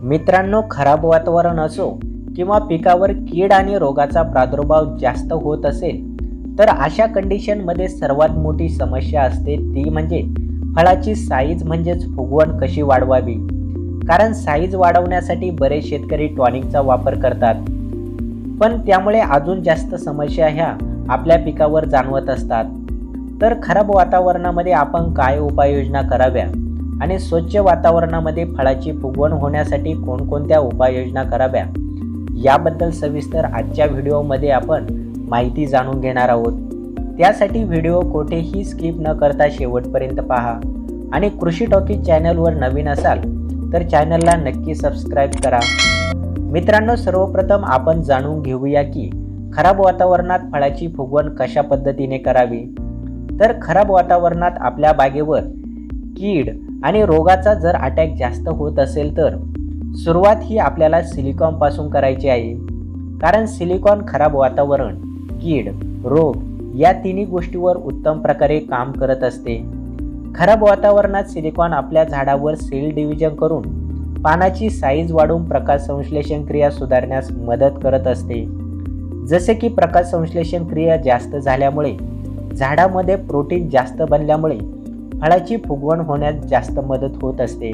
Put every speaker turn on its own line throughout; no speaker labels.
मित्रांनो खराब वातावरण असो किंवा पिकावर कीड आणि रोगाचा प्रादुर्भाव जास्त होत असेल तर अशा कंडिशनमध्ये सर्वात मोठी समस्या असते ती म्हणजे फळाची साईज म्हणजेच फुगवण कशी वाढवावी? कारण साईज वाढवण्यासाठी बरेच शेतकरी टॉनिकचा वापर करतात. पण त्यामुळे अजून जास्त समस्या ह्या आपल्या पिकावर जाणवत असतात. तर खराब वातावरणामध्ये आपण काय उपाययोजना कराव्या? आणि स्वच्छ वातावरणामध्ये फळाची फुगवण होण्यासाठी कोणकोणत्या उपाययोजना कराव्या? याबद्दल सविस्तर आजच्या व्हिडिओमध्ये आपण माहिती जाणून घेणार आहोत. त्यासाठी व्हिडिओ कोठेही स्किप न करता शेवटपर्यंत पहा. आणि कृषी टॉकी चॅनलवर नवीन असाल तर चॅनलला नक्की सबस्क्राईब करा. मित्रांनो सर्वप्रथम आपण जाणून घेऊया की खराब वातावरणात फळाची फुगवण कशा पद्धतीने करावी? तर खराब वातावरणात आपल्या बागेवर कीड आणि रोगाचा जर अटॅक जास्त होत असेल तर सुरुवात ही आपल्याला सिलिकॉनपासून करायची आहे. कारण सिलिकॉन खराब वातावरण कीड रोग या तिन्ही गोष्टीवर उत्तम प्रकारे काम करत असते. खराब वातावरणात सिलिकॉन आपल्या झाडावर सेल डिव्हिजन करून पानाची साईज वाढवून प्रकाश संश्लेषण क्रिया सुधारण्यास मदत करत असते. जसे की प्रकाश संश्लेषण क्रिया जास्त झाल्यामुळे झाडामध्ये प्रोटीन जास्त बनल्यामुळे फळाची फुगवण होण्यास जास्त मदत होत असते.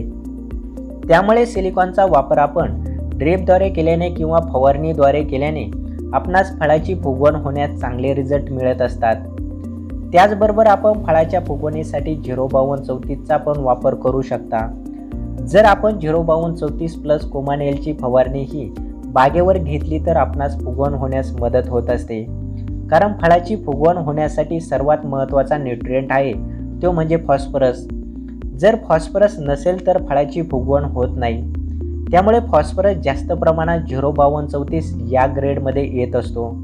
त्यामुळे सिलिकॉनचा वापर आपण ड्रेपद्वारे केल्याने किंवा फवारणीद्वारे केल्याने आपणास फळाची फुगवण होण्यास चांगले रिझल्ट मिळत असतात. त्याचबरोबर आपण फळाच्या फुगवणीसाठी झिरो बावन्न चौतीसचा पण वापर करू शकता. जर आपण झिरो बावन्न चौतीस प्लस कोमानेलची फवारणी ही बागेवर घेतली तर आपणास फुगवण होण्यास मदत होत असते. कारण फळाची फुगवण होण्यासाठी सर्वात महत्त्वाचा न्यूट्रिएंट आहे तो म्हणजे फॉस्फरस. जर फॉस्फरस नसेल तर फळाची फुगवण होत नाही. त्यामुळे फॉस्फरस जास्त प्रमाणात झिरो बावन्न चौतीस या ग्रेडमध्ये येत असतो.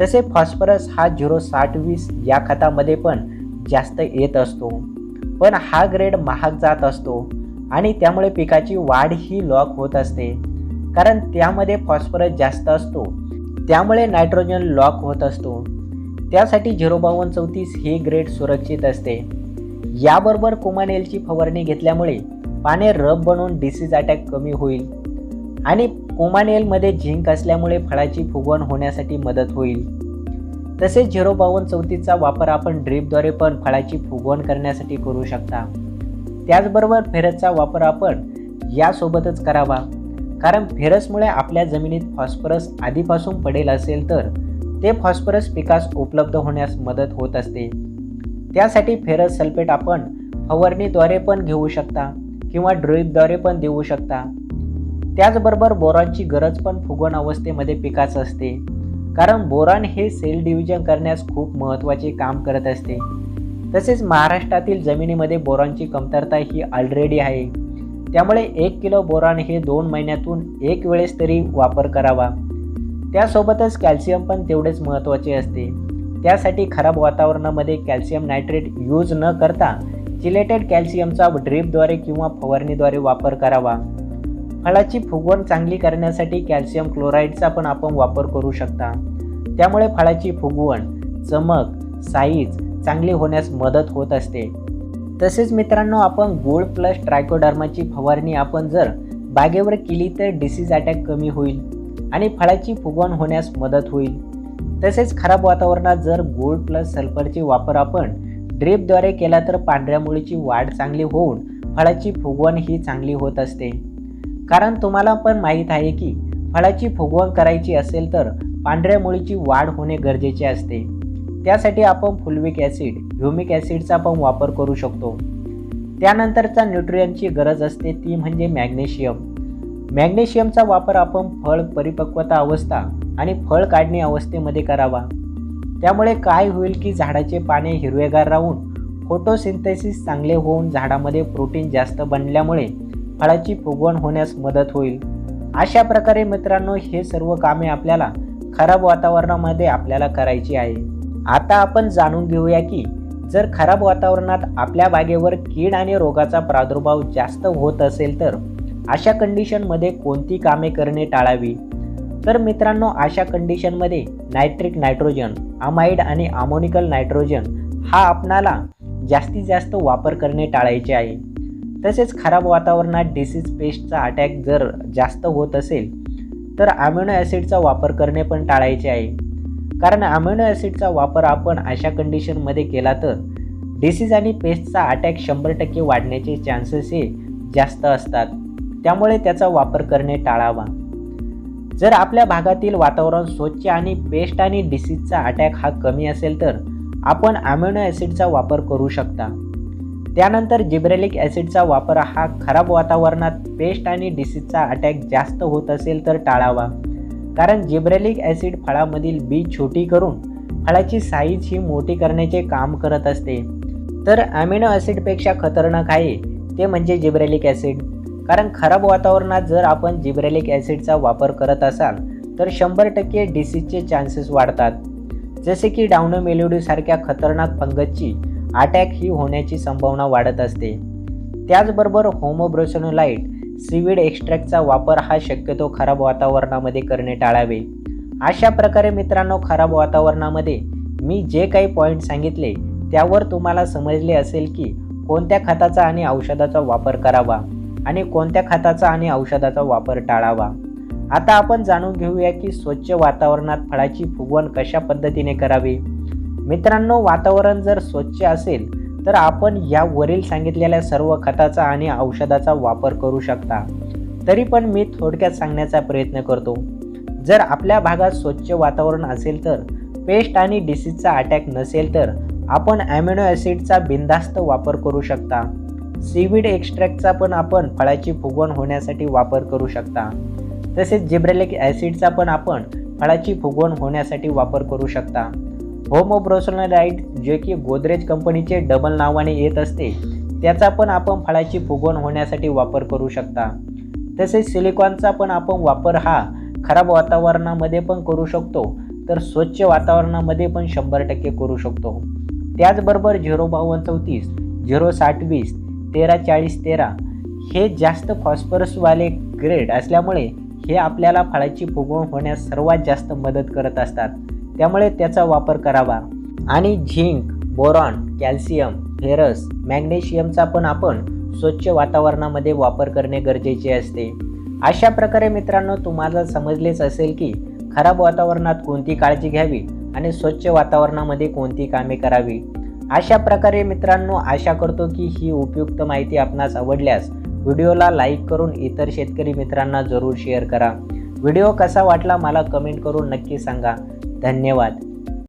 तसे फॉस्फरस हा झिरो साठ वीस या खतामध्ये पण जास्त येत असतो. पण हा ग्रेड महाग जात असतो आणि त्यामुळे पिकाची वाढ ही लॉक होत असते. कारण त्यामध्ये फॉस्फरस जास्त असतो. त्यामुळे नायट्रोजन लॉक होत असतो. त्यासाठी झिरो बावन्न चौतीस ही ग्रेड सुरक्षित असते. याबरोबर कुमानेलची फवारणी घेतल्यामुळे पाने रब बनवून डिसीज अटॅक कमी होईल आणि कोमानेलमध्ये झिंक असल्यामुळे फळाची फुगवण होण्यासाठी मदत होईल. तसेच झिरो बावन चौतीसचा वापर आपण ड्रीपद्वारे पण फळाची फुगवण करण्यासाठी करू शकता. त्याचबरोबर फेरसचा वापर आपण यासोबतच करावा. कारण फेरसमुळे आपल्या जमिनीत फॉस्फरस आधीपासून पडेल असेल तर ते फॉस्फरस पिकास उपलब्ध होण्यास मदत होत असते. त्यासाठी फेरस सल्फेट आपण फवारणीद्वारे पण घेऊ शकता किंवा ड्रिपद्वारे पण देऊ शकता. त्याचबरोबर बोरॉनची गरज पण फुगवण अवस्थेमध्ये पिकाच असते. कारण बोरॉन हे सेल डिव्हिजन करण्यास खूप महत्त्वाचे काम करत असते. तसेच महाराष्ट्रातील जमिनीमध्ये बोरॉनची कमतरता ही ऑलरेडी आहे. त्यामुळे एक किलो बोरॉन हे दोन महिन्यातून एक वेळेस तरी वापर करावा. त्यासोबतच कॅल्शियम पण तेवढेच महत्त्वाचे असते. त्यासाठी खराब वातावरणामध्ये कॅल्शियम नायट्रेट यूज न करता चिलेटेड कॅल्शियमचा ड्रीपद्वारे किंवा फवारणीद्वारे वापर करावा. फळाची फुगवण चांगली करण्यासाठी कॅल्शियम क्लोराईडचा पण आपण वापर करू शकता. त्यामुळे फळाची फुगवण चमक साईज चांगली होण्यास मदत होत असते. तसेच मित्रांनो आपण गोल्ड प्लस ट्रायकोडर्माची फवारणी आपण जर बागेवर केली तर डिसीज अटॅक कमी होईल आणि फळाची फुगवण होण्यास मदत होईल. तसेच खराब वातावरणात जर गोल्ड प्लस सल्फरचे वापर आपण ड्रीपद्वारे केला तर पांढऱ्या मुळीची वाढ चांगली होऊन फळाची फुगवण ही चांगली होत असते. कारण तुम्हाला पण माहीत आहे की फळाची फुगवण करायची असेल तर पांढऱ्या मुळीची वाढ होणे गरजेचे असते. त्यासाठी आपण फुलविक ॲसिड ह्युमिक ॲसिडचा पण वापर करू शकतो. त्यानंतरचा न्यूट्रियनची गरज असते ती म्हणजे मॅग्नेशियम. मॅग्नेशियमचा वापर आपण फळ परिपक्वता अवस्था आणि फळ काढणी अवस्थेमध्ये करावा. त्यामुळे काय होईल की झाडाचे पाने हिरवेगार राहून फोटोसिंथेसिस चांगले होऊन झाडामध्ये प्रोटीन जास्त बनल्यामुळे फळाची फुगवण होण्यास मदत होईल. अशा प्रकारे मित्रांनो हे सर्व कामे आपल्याला खराब वातावरणामध्ये आपल्याला करायची आहे. आता आपण जाणून घेऊया की जर खराब वातावरणात आपल्या बागेवर कीड आणि रोगाचा प्रादुर्भाव जास्त होत असेल तर अशा कंडिशनमध्ये कोणती कामे करणे टाळावी? तर मित्रांनो अशा कंडिशनमध्ये नायट्रिक नायट्रोजन अमाइड आणि अमोनिकल नायट्रोजन हा आपणाला जास्तीत जास्त वापर करणे टाळायचे आहे. तसेच खराब वातावरणात डिसीज पेस्टचा अटॅक जर जास्त होत असेल तर अमिनो ॲसिडचा वापर करणे पण टाळायचे आहे. कारण अमिनो ॲसिडचा वापर आपण अशा कंडिशनमध्ये केला तर डिसीज आणि पेस्टचा अटॅक शंभर टक्के वाढण्याचे चान्सेस हे जास्त असतात. त्यामुळे त्याचा वापर करणे टाळावा. जर आपल्या भागातील वातावरण स्वच्छ आणि पेस्ट आणि डिसीजचा अटॅक हा कमी असेल तर आपण अमिनो ॲसिडचा वापर करू शकता. त्यानंतर जिब्रेलिक ॲसिडचा वापर हा खराब वातावरणात पेस्ट आणि डिसीजचा अटॅक जास्त होत असेल तर टाळावा. कारण जिब्रेलिक ॲसिड फळामधील बी छोटी करून फळाची साईज ही मोठी करण्याचे काम करत असते. तर ॲमिनो ॲसिडपेक्षा खतरनाक आहे ते म्हणजे जिब्रेलिक ॲसिड. कारण खराब वातावरणात जर आपण जिब्रेलिक ॲसिडचा वापर करत असाल तर शंभर टक्के डिसीजचे चान्सेस वाढतात. जसे की डाउनो मेलोडीसारख्या खतरनाक फंगसची अटॅक ही होण्याची संभावना वाढत असते. त्याचबरोबर होमोब्रोसोनोलाईट सीविड एक्स्ट्रॅक्टचा वापर हा शक्यतो खराब वातावरणामध्ये करणे टाळावे. अशा प्रकारे मित्रांनो खराब वातावरणामध्ये मी जे काही पॉईंट सांगितले त्यावर तुम्हाला समजले असेल की कोणत्या खताचा आणि औषधाचा वापर करावा. आणि कोणत्या खताचा आणि औषधाचा वापर टाळावा? आता आपण जाणून घेऊया की स्वच्छ वातावरणात फळाची फुगवण कशा पद्धतीने करावी? मित्रांनो वातावरण जर स्वच्छ असेल तर आपण यावरील सांगितलेल्या सर्व खताचा आणि औषधाचा वापर करू शकता. तरी पण मी थोडक्यात सांगण्याचा प्रयत्न करतो. जर आपल्या भागात स्वच्छ वातावरण असेल तर पेस्ट आणि डिसीजचा अटॅक नसेल तर आपण ॲमिनो ॲसिडचा बिनधास्त वापर करू शकता. सीविड एक्स्ट्रॅक्टचा पण आपण फळाची फुगवण होण्यासाठी वापर करू शकता. तसेच जिब्रेलिक ॲसिडचा पण आपण फळाची फुगवण होण्यासाठी वापर करू शकता. होमोब्रोसोनराईट जे की गोदरेज कंपनीचे डबल नावाने येत असते त्याचा पण आपण फळाची फुगवण होण्यासाठी वापर करू शकता. तसेच सिलिकॉनचा पण आपण वापर हा खराब वातावरणामध्ये पण करू शकतो तर स्वच्छ वातावरणामध्ये पण शंभर टक्के करू शकतो. त्याचबरोबर झिरो बावन्न चौतीस झिरो साठ वीस तेरा चाळीस तेरा हे जास्त फॉस्फरसवाले ग्रेड असल्यामुळे हे आपल्याला फळाची फुगवण होण्यास सर्वात जास्त मदत करत असतात. त्यामुळे त्याचा वापर करावा. आणि झिंक बोरॉन कॅल्शियम फेरस मॅग्नेशियमचा पण आपण स्वच्छ वातावरणामध्ये वापर करणे गरजेचे असते. अशा प्रकारे मित्रांनो तुम्हाला समजलेच असेल की खराब वातावरणात कोणती काळजी घ्यावी आणि स्वच्छ वातावरणामध्ये कोणती कामे करावी. अशा प्रकारे मित्रांनो आशा करतो की ही उपयुक्त माहिती आपणास आवडल्यास व्हिडिओला लाईक करून इतर शेतकरी मित्रांना जरूर शेअर करा. व्हिडिओ कसा वाटला मला कमेंट करून नक्की सांगा. धन्यवाद.